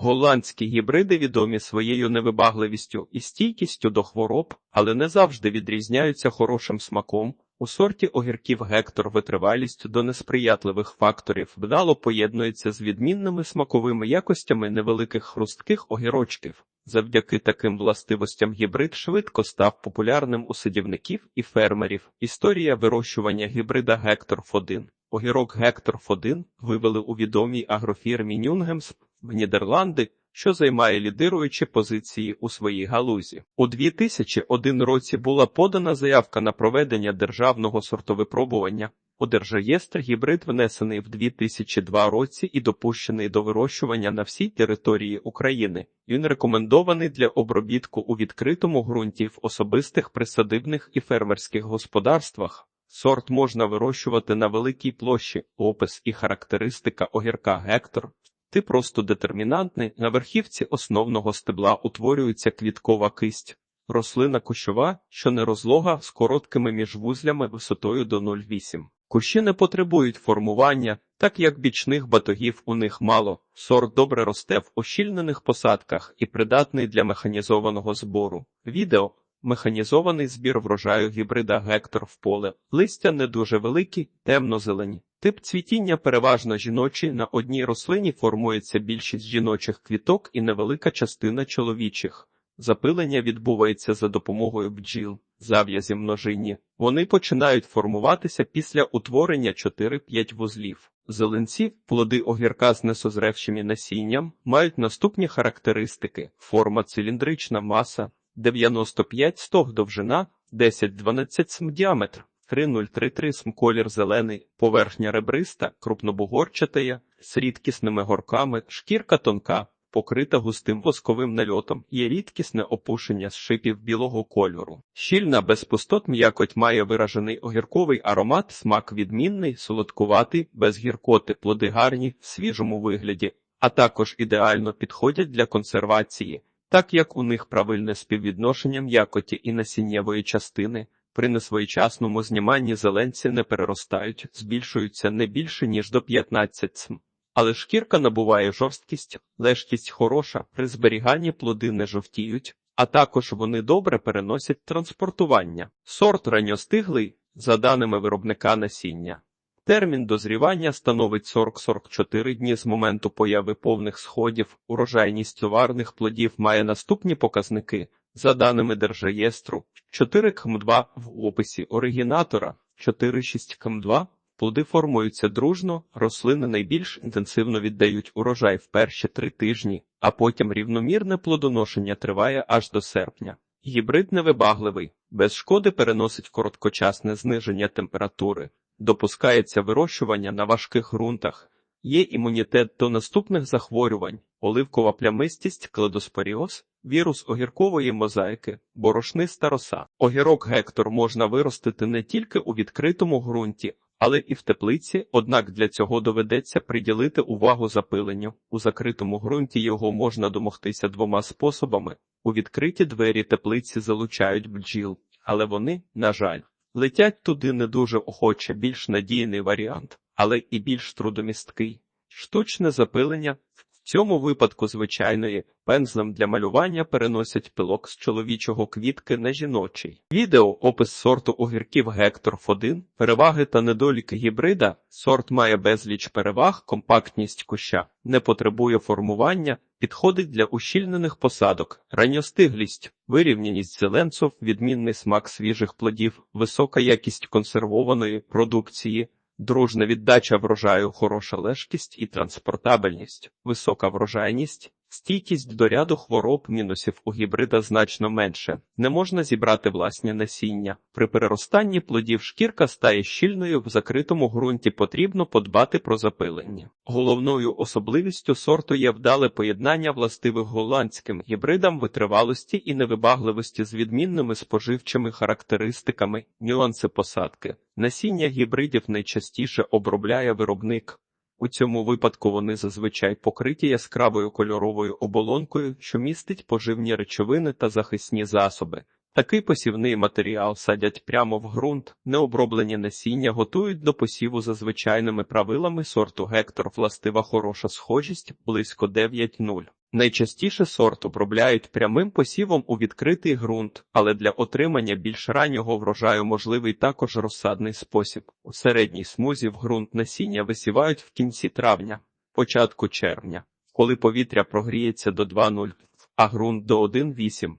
Голландські гібриди відомі своєю невибагливістю і стійкістю до хвороб, але не завжди відрізняються хорошим смаком. У сорті огірків Гектор витривалість до несприятливих факторів вдало поєднується з відмінними смаковими якостями невеликих хрустких огірочків. Завдяки таким властивостям гібрид швидко став популярним у садівників і фермерів. Історія вирощування гібрида Гектор 1 Огірок Гектор 1 вивели у відомій агрофірмі Нюнгемс в Нідерланди, що займає лідируючі позиції у своїй галузі. У 2001 році була подана заявка на проведення державного сортовипробування. У держреєстр гібрид внесений в 2002 році і допущений до вирощування на всій території України. Він рекомендований для обробітку у відкритому ґрунті в особистих присадибних і фермерських господарствах. Сорт можна вирощувати на великій площі, опис і характеристика огірка Гектор. Ти просто детермінантний, на верхівці основного стебла утворюється квіткова кисть. Рослина кущова, що не розлога, з короткими міжвузлями висотою до 0,8. Кущі не потребують формування, так як бічних батогів у них мало. Сорт добре росте в ощільнених посадках і придатний для механізованого збору. Відео Механізований збір врожаю гібрида Гектор в поле. Листя не дуже великі, темно-зелені. Тип цвітіння переважно жіночий. На одній рослині формується більшість жіночих квіток і невелика частина чоловічих. Запилення відбувається за допомогою бджіл, зав'язі множинні. Вони починають формуватися після утворення 4-5 вузлів. Зеленці, плоди огірка з несозревшим насінням, мають наступні характеристики: форма циліндрична маса. 95 стог довжина, 10-12 см діаметр, 3033 см колір зелений, поверхня ребриста, крупнобугорчатая, з рідкісними горками, шкірка тонка, покрита густим восковим нальотом, є рідкісне опушення з шипів білого кольору. Щільна без пустот м'якоть має виражений огірковий аромат, смак відмінний, солодкуватий, без гіркоти, плоди гарні, в свіжому вигляді, а також ідеально підходять для консервації. Так як у них правильне співвідношення м'якоті і насіннєвої частини, при несвоєчасному зніманні зеленці не переростають, збільшуються не більше, ніж до 15 см. Але шкірка набуває жорсткість, лежкість хороша, при зберіганні плоди не жовтіють, а також вони добре переносять транспортування. Сорт ранньостиглий, за даними виробника насіння. Термін дозрівання становить 40-44 дні з моменту появи повних сходів. Урожайність товарних плодів має наступні показники. За даними Держреєстру, 4 км2 в описі оригінатора, 4-6 км2. Плоди формуються дружно, рослини найбільш інтенсивно віддають урожай в перші три тижні, а потім рівномірне плодоношення триває аж до серпня. Гібрид невибагливий, без шкоди переносить короткочасне зниження температури. Допускається вирощування на важких ґрунтах, є імунітет до наступних захворювань, оливкова плямистість, кладоспоріоз, вірус огіркової мозаїки, борошниста роса. Огірок Гектор можна виростити не тільки у відкритому ґрунті, але і в теплиці, однак для цього доведеться приділити увагу запиленню. У закритому ґрунті його можна домогтися двома способами. У відкриті двері теплиці залучають бджіл, але вони, на жаль, Летять туди не дуже охоче, більш надійний варіант, але і більш трудомісткий. Штучне запилення цьому випадку звичайної пензлем для малювання переносять пилок з чоловічого квітки на жіночий. Відео опис сорту огірків Гектор 1 переваги та недоліки гібрида. Сорт має безліч переваг, компактність куща, не потребує формування, підходить для ущільнених посадок, ранньостиглість, вирівняність зеленців, відмінний смак свіжих плодів, висока якість консервованої продукції. Дружна віддача врожаю, хороша лежкість і транспортабельність, висока врожайність, стійкість до ряду хвороб мінусів у гібрида значно менше. Не можна зібрати власне насіння. При переростанні плодів шкірка стає щільною в закритому ґрунті потрібно подбати про запилення. Головною особливістю сорту є вдале поєднання властивих голландським гібридам витривалості і невибагливості з відмінними споживчими характеристиками, нюанси посадки. Насіння гібридів найчастіше обробляє виробник. У цьому випадку вони зазвичай покриті яскравою кольоровою оболонкою, що містить поживні речовини та захисні засоби. Такий посівний матеріал садять прямо в ґрунт, необроблені насіння готують до посіву за звичайними правилами сорту гектор властива хороша схожість близько 9,0. Найчастіше сорт обробляють прямим посівом у відкритий ґрунт, але для отримання більш раннього врожаю можливий також розсадний спосіб. У середній смузі в ґрунт насіння висівають в кінці травня, початку червня, коли повітря прогріється до 2,0, а ґрунт до 1,8.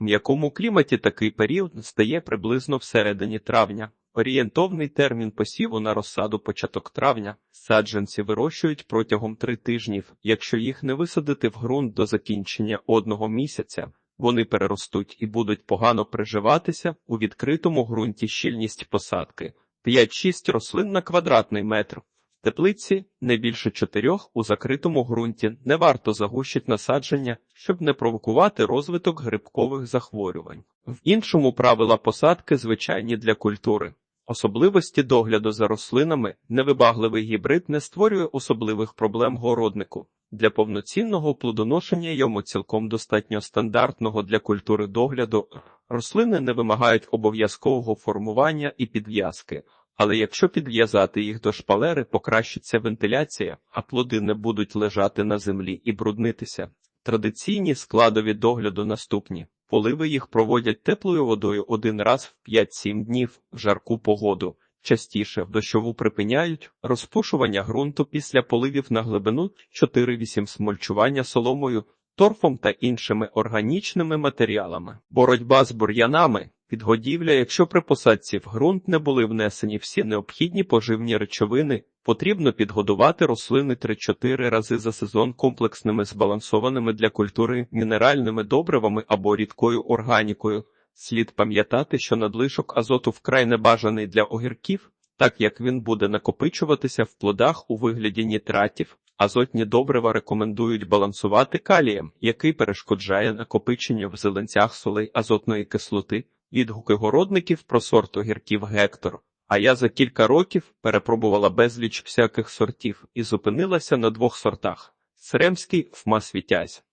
В м'якому кліматі такий період стає приблизно всередині травня. Орієнтовний термін посіву на розсаду початок травня. Саджанці вирощують протягом три тижнів. Якщо їх не висадити в ґрунт до закінчення одного місяця, вони переростуть і будуть погано приживатися у відкритому ґрунті щільність посадки 5-6 рослин на квадратний метр. В теплиці не більше чотирьох у закритому ґрунті не варто загущить насадження, щоб не провокувати розвиток грибкових захворювань. В іншому правила посадки звичайні для культури. Особливості догляду за рослинами невибагливий гібрид не створює особливих проблем городнику. Для повноцінного плодоношення йому цілком достатньо стандартного для культури догляду. Рослини не вимагають обов'язкового формування і підв'язки, але якщо підв'язати їх до шпалери, покращиться вентиляція, а плоди не будуть лежати на землі і бруднитися. Традиційні складові догляду наступні. Поливи їх проводять теплою водою один раз в 5-7 днів в жарку погоду. Частіше в дощову припиняють розпушування ґрунту після поливів на глибину 4-8 смольчування соломою, торфом та іншими органічними матеріалами. Боротьба з бур'янами, підгодівля, якщо при посадці в ґрунт не були внесені всі необхідні поживні речовини, потрібно підгодувати рослини 3-4 рази за сезон комплексними збалансованими для культури мінеральними добривами або рідкою органікою. Слід пам'ятати, що надлишок азоту вкрай небажаний для огірків, так як він буде накопичуватися в плодах у вигляді нітратів. Азотні добрива рекомендують балансувати калієм, який перешкоджає накопиченню в зеленцях солей азотної кислоти. Відгуки городників про сорт огірків Гектор. А я за кілька років перепробувала безліч всяких сортів і зупинилася на двох сортах: Сремський вмасвітязь.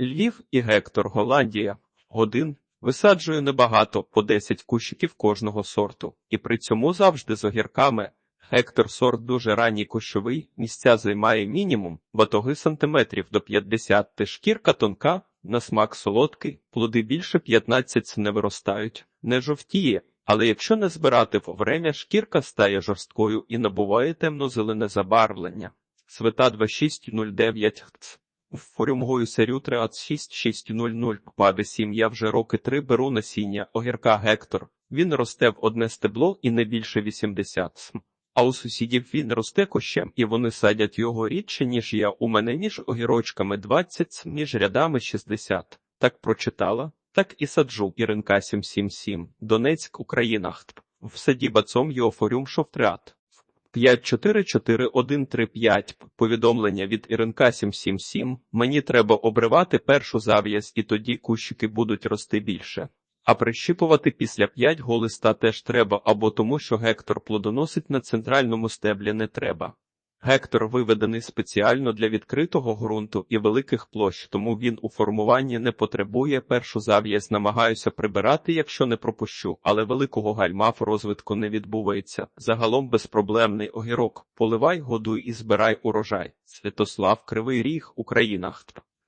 Львів і Гектор Голландія. Годин висаджую небагато по 10 кущиків кожного сорту, і при цьому завжди з огірками. Гектор сорт дуже ранній кущовий, місця займає мінімум батоги сантиметрів до 50, шкірка тонка, на смак солодкий, плоди більше 15 не виростають, не жовтіє, але якщо не збирати вовремя, шкірка стає жорсткою і набуває темно-зелене забарвлення. Света 2609 Форюмгою серю 36600 Паде 7 я вже роки три беру насіння огірка Гектор. Він росте в одне стебло і не більше 80 см. А у сусідів він росте кощем, і вони садять його рідше, ніж я. У мене між огірочками 20, між рядами 60. Так прочитала, так і саджу. Іринка 777. Донецьк, Україна. В саді бацом Йофорюм Шовтрят. 544135. Повідомлення від Іринка 777. Мені треба обривати першу зав'язь, і тоді кущики будуть рости більше. А прищіпувати після 5 голиста теж треба, або тому, що гектор плодоносить на центральному стеблі не треба. Гектор виведений спеціально для відкритого ґрунту і великих площ, тому він у формуванні не потребує першу зав'язь, намагаюся прибирати, якщо не пропущу, але великого гальма в розвитку не відбувається. Загалом безпроблемний огірок. Поливай, годуй і збирай урожай. Святослав Кривий Ріг, Україна.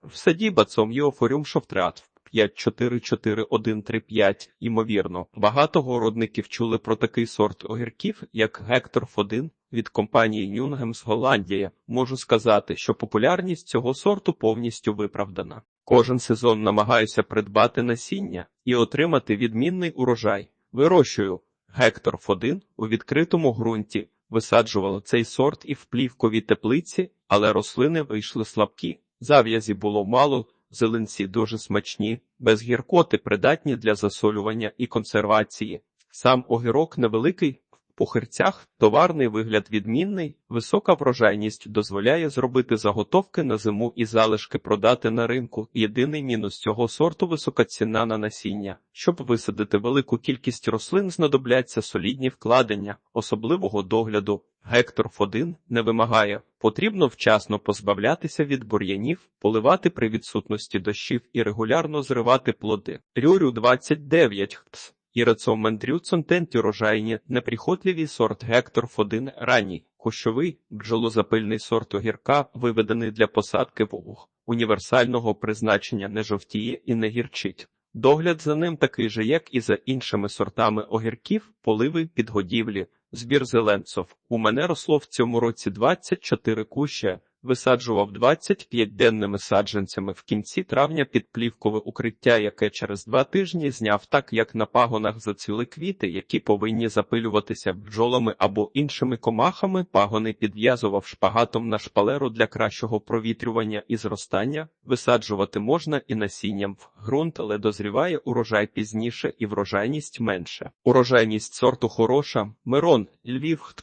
В саді бацом Йофорюм Шовтрят. 544135, Імовірно, багато городників чули про такий сорт огірків, як Гектор 1 від компанії Нюнгемс Голландія. Можу сказати, що популярність цього сорту повністю виправдана. Кожен сезон намагаюся придбати насіння і отримати відмінний урожай. Вирощую Гектор 1 у відкритому ґрунті. Висаджувала цей сорт і в плівковій теплиці, але рослини вийшли слабкі. Зав'язі було мало, Зеленці дуже смачні, без гіркоти придатні для засолювання і консервації. Сам огірок невеликий, в пухирцях товарний вигляд відмінний, висока врожайність дозволяє зробити заготовки на зиму і залишки продати на ринку. Єдиний мінус цього сорту висока ціна на насіння. Щоб висадити велику кількість рослин, знадобляться солідні вкладення, особливого догляду. Гектор 1 не вимагає. Потрібно вчасно позбавлятися від бур'янів, поливати при відсутності дощів і регулярно зривати плоди. Рюрю 29 хтс. Ірецом мандрюцон тенті рожайні, неприхотливий сорт Гектор 1 ранній, кущовий, бджолозапильний сорт огірка, виведений для посадки в універсального призначення не жовтіє і не гірчить. Догляд за ним такий же, як і за іншими сортами огірків, поливи, підгодівлі, збір зеленцов. У мене росло в цьому році 24 куща, висаджував 25 денними саджанцями в кінці травня під плівкове укриття, яке через два тижні зняв так, як на пагонах зацвіли квіти, які повинні запилюватися бджолами або іншими комахами. Пагони підв'язував шпагатом на шпалеру для кращого провітрювання і зростання. Висаджувати можна і насінням в ґрунт, але дозріває урожай пізніше і врожайність менше. Урожайність сорту хороша. Мирон, Львів,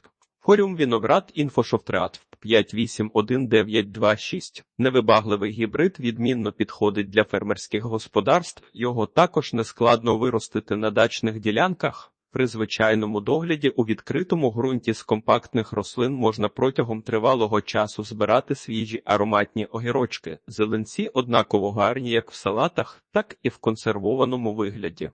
Форіум Віноград Інфошофтреат 581926. Невибагливий гібрид відмінно підходить для фермерських господарств. Його також нескладно виростити на дачних ділянках. При звичайному догляді у відкритому ґрунті з компактних рослин можна протягом тривалого часу збирати свіжі ароматні огірочки. Зеленці однаково гарні як в салатах, так і в консервованому вигляді.